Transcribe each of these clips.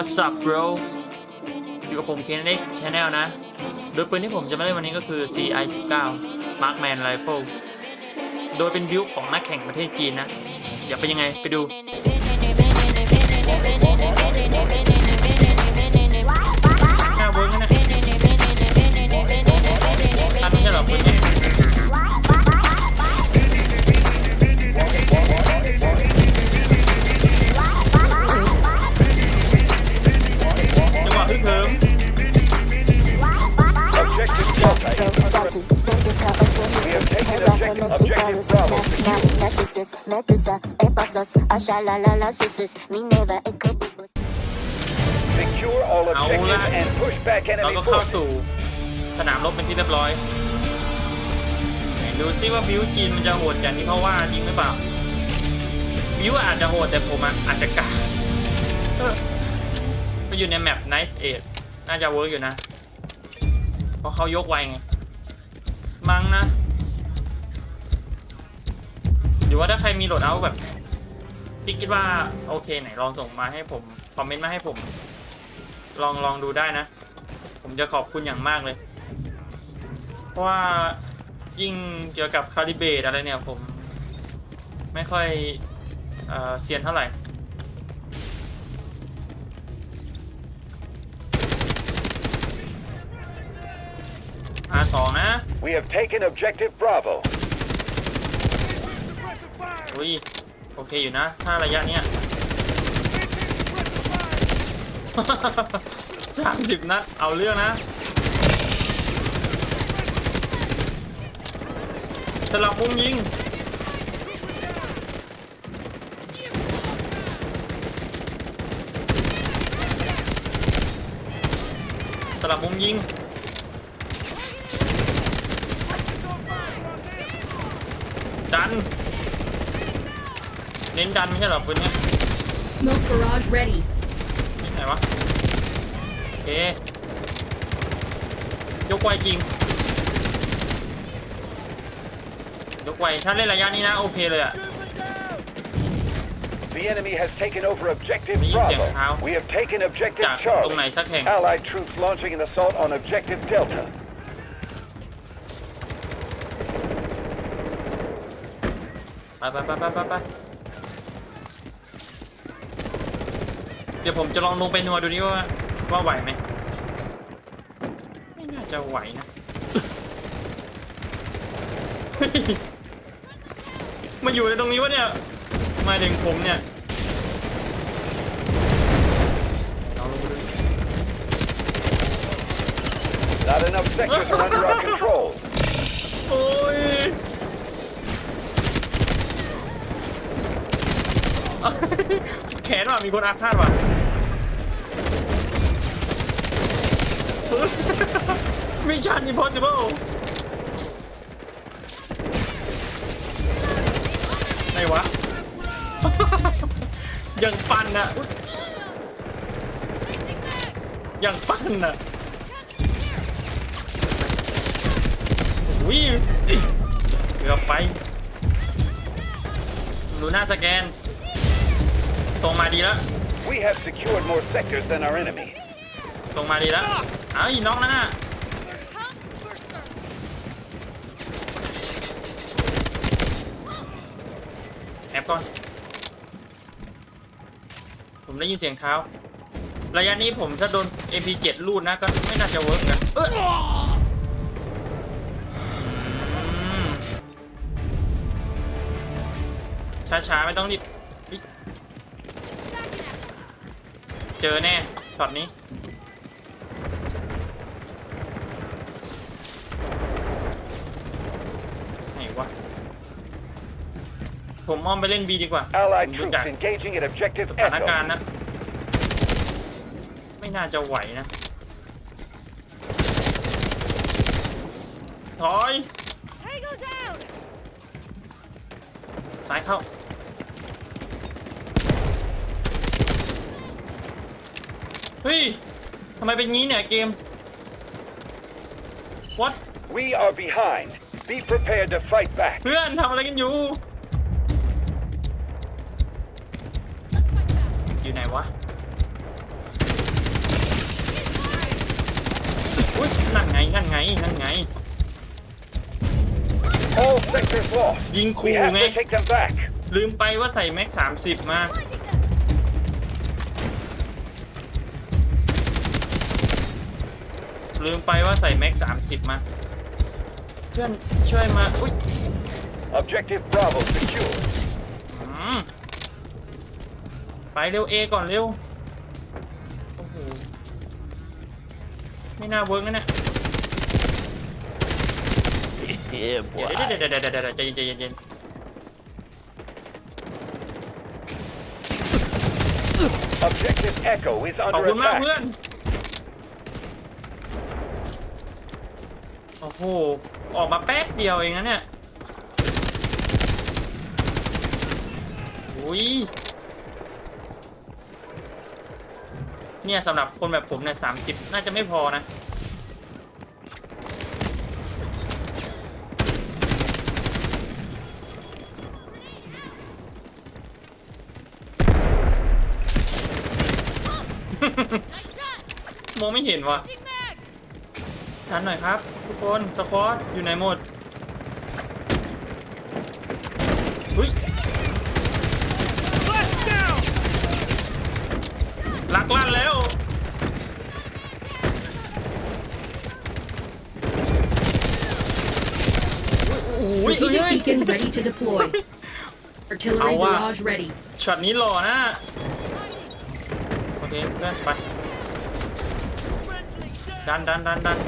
What's up bro อยู่กับผม KNX Channel นะ โดยปืนที่ผมจะมาเล่นวันนี้ก็คือ CI 19 Markman Rifle โดยเป็นบิวของนักแข่งประเทศจีนนะ อย่าเป็นยังไงไปดู Secure all objectives and push back เรา enemy ก็เข้า forces. สู่สนามรบเป็นที่เรียบร้อยไหนดูซิว่าบิวจีนมันจะโหดอย่างที่เขาว่าจริงหรือเปล่าบิวอาจจะโหดแต่ผมอะอาจจะกล้าเออก็อยู่ในแมป Knife Edge น่าจะเวิร์กอยู่นะ เพราะเขายกไวไง มั้งนะห รือว่าถ้าใครมีโหลดเอาแบบที่คิดว่าโอเคไหนลองส่งมาให้ผมคอมเมนต์มาให้ผม ลองลองดูได้นะ ผมจะขอบคุณอย่างมากเลย เพราะว่ายิ่งเกี่ยวกับคาลิเบตอะไรเนี่ยผม ไม่ค่อยเอ่อเซียนเท่าไหร่อาสองนะ We have taken objective Bravo. อุ้ยโอเคอยู่นะ ถ้าระยะเนี้ยสามสิบนัด เอาเรื่องนะสลับมุมยิง สลับมุมยิง ดัน เน้นดันไม่ใช่เหรอปืนเนี้ย Smoke barrage ready. นี่ไหนวะโอเคยกไวจริงยกไวถ้าเล่นระยะนี้นะโอเคเลยอะ The enemy has taken over objective มีเสียงเท้า Bravo. We have taken objective จากตรงไหน Charlie. สักแห่ง Allied troops launching an assault on objective Delta. ไปไปไปไปไปไป ดี๋ยวผมจะลองลงไปนัวดูนี่ว่าว่าไหวไหมไม่น่าจะไหวนะเฮ้ยมาอยู่ในตรงนี้วะเนี่ย มาถึงผมเนี่ยลองลงดู Not enough sectors are under our control. โอ้ยแขนว่ะมีคนอาฆาตว่ะ มิชชั่น impossible ไหนวะ ยังปั่นอะอุ๊ยยังปั่นอะอุ้ยเกือบไปดูหน้าสแกน ส่งมาดีแล้ว We have secured more sectors than our enemy. ส่งมาดีแล้วอ้าวอีน้องนั่นน่ะแอบก่อน ผมได้ยินเสียงเท้า ระยะนี้ผมถ้าโดน MP7 ลูดนะ ก็ไม่น่าจะเวิร์กนะเออช้าๆ ไม่ต้องรีบ เจอแน่ ช็อตนี้ ผมอ้อมไปเล่นบีดีกว่า Allied ผมรู้ troops จัก engaging at objective สถานการณ์ Echo. นะ ไม่น่าจะไหวนะ ถอยซ้ายเข้า เฮ้ย ทำไมเป็นงี้เนี่ยเกม what We are behind. Be prepared to fight back. เพื่อนทำอะไรกันอยู่ อยู่ไหนวะอุ้ยนั่งไงนั่งไงนั่งไงยิงคู่ไงลืมไปว่าใส่แม็กสามสิบมา ลืมไปว่าใส่แม็กสามสิบมา เพื่อนช่วยมา อุ้ย Objective Bravo secure. ไปเร็วเอก่อนเร็ว โอ้โห ไม่น่าเวิร์กนะเนี่ยเดี๋ยวเดี๋ยวเดี๋ยวเดี๋ยวเดี๋ยวเดี๋ยวใจเย็นใจเย็นใจเย็น Objective Echo is ขอบคุณมากเพื่อน โอ้โห ออกมาแป๊บเดียวเองนะเนี่ยอุ้ย เนี่ยสำหรับคนแบบผมเนี่ยสามสิบน่าจะไม่พอนะ มองไม่เห็นว่ะทันหน่อยครับ ทุกคน สควอตอยู่ไหนหมดเฮ้ยลักลั่นแล้วโอ้ย Strategic เอ้ย beacon ready to deploy. Artillery Aua. barrage ready. ช็อตนี้หล่อนะ โอเคเพื่อนไป ดันดันดันดัน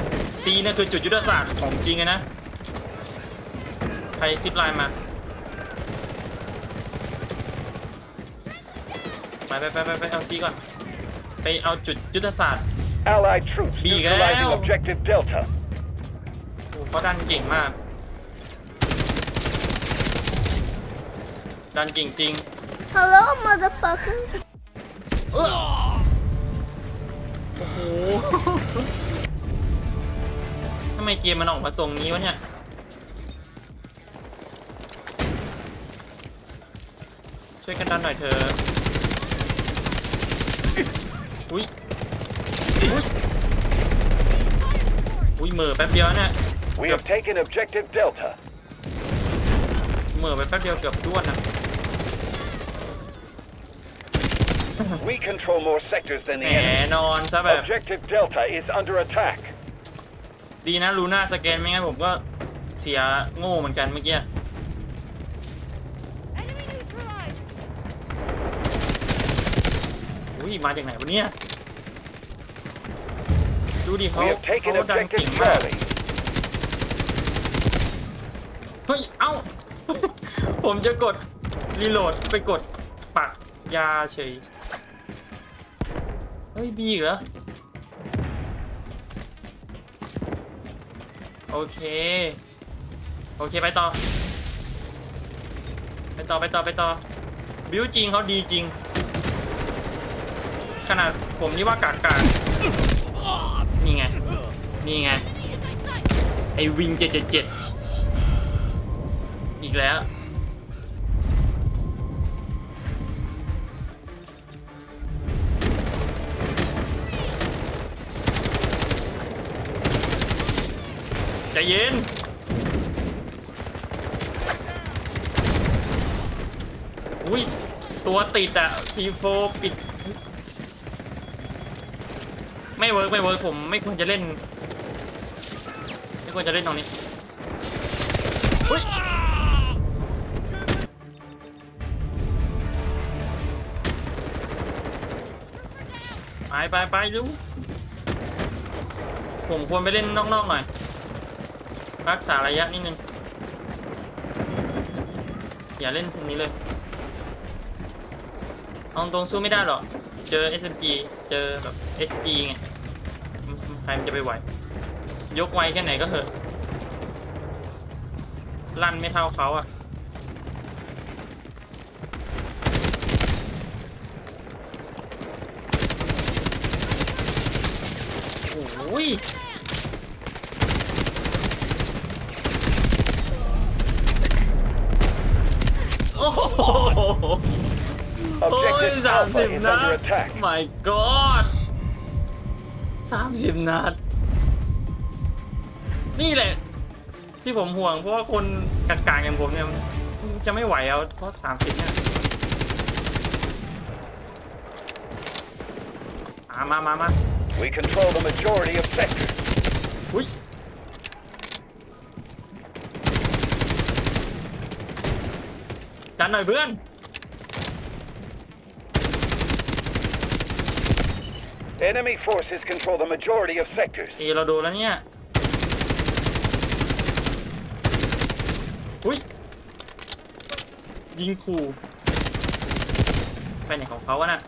ซีเนี่ยคือจุดยุทธศาสตร์ของจริงเลยนะ ใครซิปไลน์มา ไปไปไปไปไปเอาซีก่อน ไปเอาจุดยุทธศาสตร์ Allied troops Miguel. neutralizing Objective Delta. โอ้เขาดันเก่งมาก ดันเก่งจริง Hello, motherfucker. เอ้อโอ้โหทำไมเกมมันออกมาทรงนี้วะเนี่ย ช่วยกันดันหน่อยเถอะอุ้ยอุ้ยอุ้ยเหม่อแป๊บเดียวเนี่ย We have taken Objective Delta. เหม่อไปแป๊บเดียวเกือบด้วนนะ We control more sectors than แห the ม enemy. นอนซะแบบ Objective Delta is under attack. ดีนะลูน่าสแกนไม่งั้นผมก็เสียโง่เหมือนกันเมื่อกี้อุ้ยมาจากไหนวะเนี่ย ดูดิเขา We have เขา taken ดัน Objective เก่งมาก Charlie. เฮ้ย เอ้า ผมจะกด รีโหลดไปกดปักยาเฉยเฮ้ยบีอีกเหรอ โอเค โอเคไปต่อ ไปต่อไปต่อไปต่อ บิวจริงเขาดีจริง ขนาดผมนี่ว่ากากานี่ไง นี่ไง ไอวิงเจ็ดเจ็ดเจ็ดอีกแล้ว เย็น อุ้ย ตัวติดอะทีโฟปิด ไม่เวิร์กไม่เวิร์กผมไม่ควรจะเล่น ไม่ควรจะเล่นตรงนี้อุ้ยไปไปไปดูผมควรไปเล่นนอกๆหน่อย รักษาระยะนิดนึง อย่าเล่นทีนี้เลยเอาตรงสู้ไม่ได้หรอก เจอ SMG เจอแบบ SG ไง ใครมันจะไปไหว ยกไวแค่ไหนก็เหอะ ลั่นไม่เท่าเขาอะโอ้ย โอ้โห โอ้ย Objective สาม Alpha สิบ is นัด under attack. my god สามสิบนัด นี่แหละ ที่ผมห่วงเพราะว่าคนกากๆอย่างผมเนี่ยจะไม่ไหวเอาเพราะสามสิบเนี่ยมามามามา We control the majority of sectors. อุ้ยดันหน่อยเพื่อน Enemy forces control the majority of sectors. เอเราโดนแล้วเนี่ยอุ้ยยิงขู่ไปไหนของเขาวะน่ะ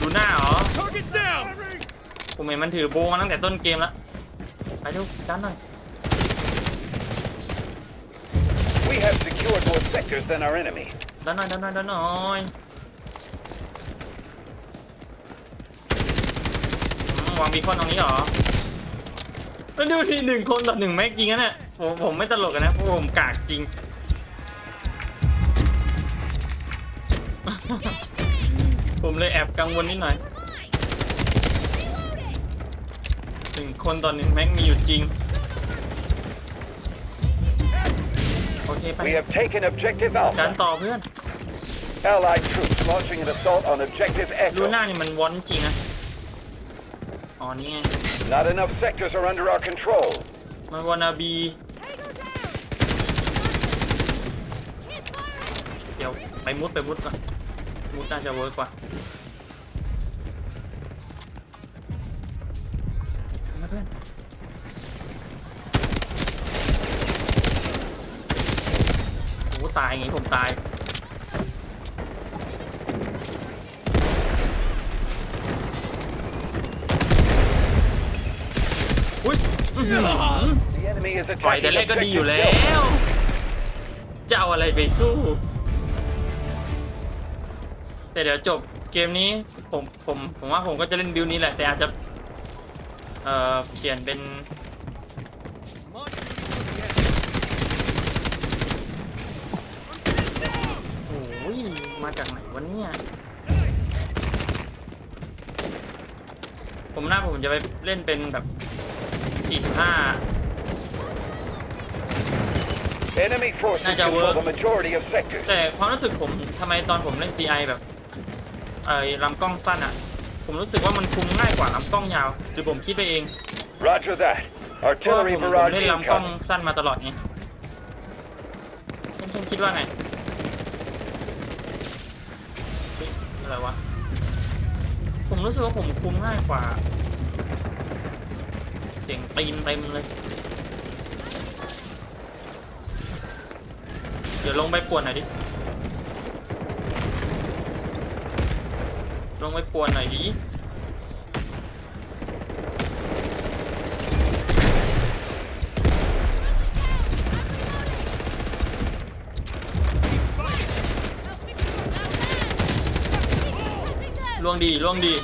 ดูหน้าเหรอผมเห็นมันถือโบมาตั้งแต่ต้นเกมแล้ว ไปดูดันหน่อย We have secured more sectors than our enemy. ดันหน่อยดันหน่อยดันหน่อย วางบีคอนตรงนี้เหรอแล้วดูทีหนึ่งคนต่อหนึ่งแม็กจริงนะเนี่ยผมผมไม่ตลกกันนะเพราะผมกากจริง ผมเลยแอบกังวลนิดหน่อยหนึ่งคนต่อหนึ่งแม็กมีอยู่จริง โอเค ไป We have taken objective ดัน Alpha. ต่อเพื่อน Allied troops launching an assault on objective ลู Echo. น่านี่มันวอนจริงนะ อ๋อนี่ไง Not enough sectors are under our control. มันวานาบี เดี๋ยวไปมุดไปมุดก่อน มุดน่าจะเวิร์กกว่ามาเพื่อน โอ้ตายอย่างงี้ผมตายอุ้ย ปล่อยแต่แรกก็ดีอยู่แล้ว จะเอาอะไรไปสู้ แต่เดี๋ยวจบเกมนี้ผมผมผมว่าผมก็จะเล่นบิลนี้แหละ แต่อาจจะ เอ่อ เปลี่ยนเป็นโอ้ยมาจากไหนวะเนี่ยผมน่าผมจะไปเล่นเป็นแบบ 45 Enemy forces น่าจะ control work. the majority of sectors. แต่ความรู้สึกผมทำไมตอนผมเล่น GI แบบไอ้ลำกล้องสั้นอะผมรู้สึกว่ามันคุมง่ายกว่าลำกล้องยาว หรือผมคิดไปเอง Roger that. เพราะว่า Artillery ผมผม barrage เล่นลำกล้อง incoming. สั้นมาตลอดไงคุณคุณคิดว่าไงเฮ้ยอะไรวะ ผมรู้สึกว่าผมคุมง่ายกว่าเสียงตีนเต็มเลย เดี๋ยวลงไปป่วนหน่อยดิ ลงไปป่วนหน่อยดิ ล่วงดีล่วงดี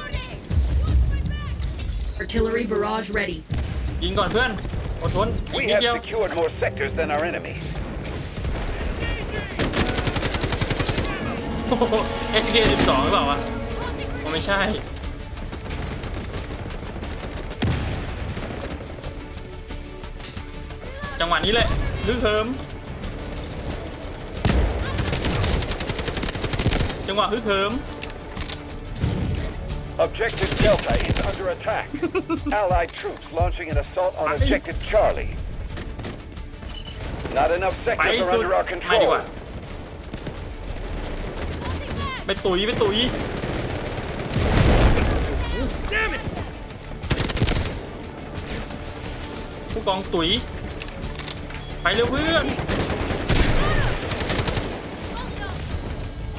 Artillery barrage ready. ยิงก่อนเพื่อนอดทนอีก We นิด have เดียว secured more sectors than our enemy. โอ้โห SK 12หรือเปล่าวะอ๋อไม่ใช่ จังหวะนี้แหละลึกเหิม จังหวะฮึกเหิม Objective Delta is under attack. Allied troops launching an assault on Aye. Objective Charlie. Not enough ไป sectors are สุด under our ไม่ดีกว่า control. ไปตุ๋ยไปตุ๋ย ผู้กองตุ๋ย ไปเร็วเพื่อน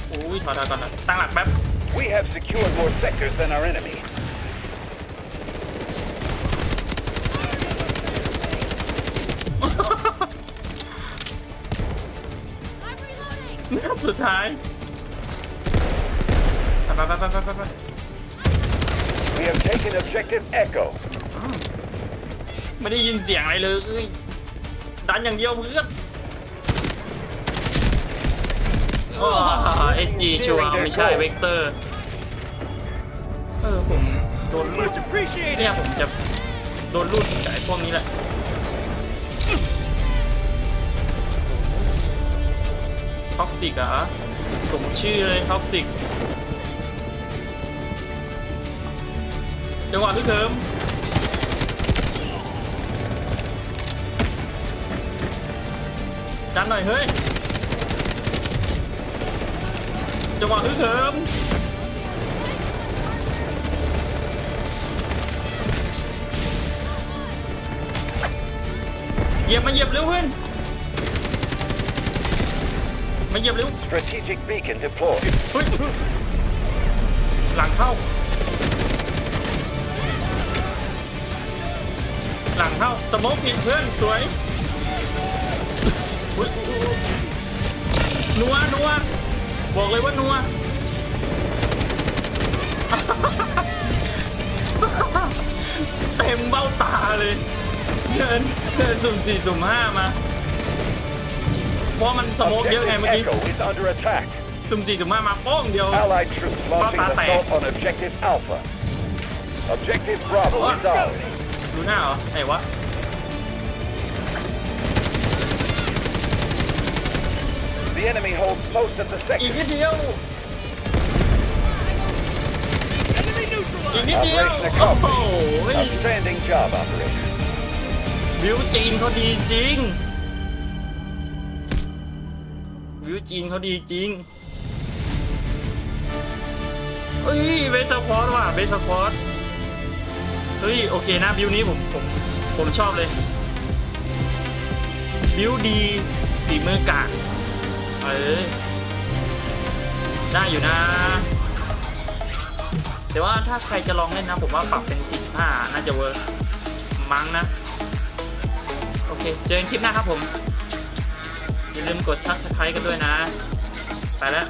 โอ้ยถอยๆก่อนนะตั้งหลักแป๊บ We have secured more sectors than our enemy. นัดสุดท้าย ไปไปไปไปไปไป We have taken Objective Echo. ไม่ได้ยินเสียงอะไรเลยเอ้ยดันอย่างเดียวเพื่อน ว้า SG ชัวร์ไม่ใช่เวกเตอร์เออผมผดนลูดเนี่ยผมจะโดนลูดจากไอ้พวกนี้แหละท็อกซิกเหรอผมชื่อเลยท็อกซิกจังหวะฮึกเหิมจันหน่อยเฮ้ย จังหวะฮึกเหิมเหยียบมาเหยียบเร็วเพื่อนมาเหยียบเร็ว Strategic beacon deployed. เฮ้ยหลังเข้า หลังเข้าสโมกผิดเพื่อนสวยอุ๊ยอุ๊ยอุ๊ยนัวนัว บอกเลยว่านัว เต็มเบ้าตาเลยเดินเดินสุ่มสี่สุ่มห้ามา เพราะมันสโมกเยอะไง Objective เมื่อกี้ Echo is under attack. สุ่มสี่สุ่มห้ามาโป้งเดียว Allied troops launching an Papa. assault on Objective Alpha. Objective Bravo is ours. ดูหน้าเหรอไหนวะ The enemy holds most of the อีก sector. นิดเดียวอีกนิดเดียว โอ้โห Outstanding job, operator. วิวจีนเขาดีจริง วิวจีนเขาดีจริงเฮ้ยเบสควอตว่ะเบสควอตเฮ้ยโอเคนะบิวนี้ผมผมผมชอบเลยบิวดีฝีมือกาก เออได้อยู่นะ แต่ว่าถ้าใครจะลองเล่นนะ ผมว่าปรับเป็น 45 น่าจะเวิร์กมั้งนะ โอเค เจอกันคลิปหน้าครับผม อย่าลืมกด subscribe กันด้วยนะ ไปแล้ว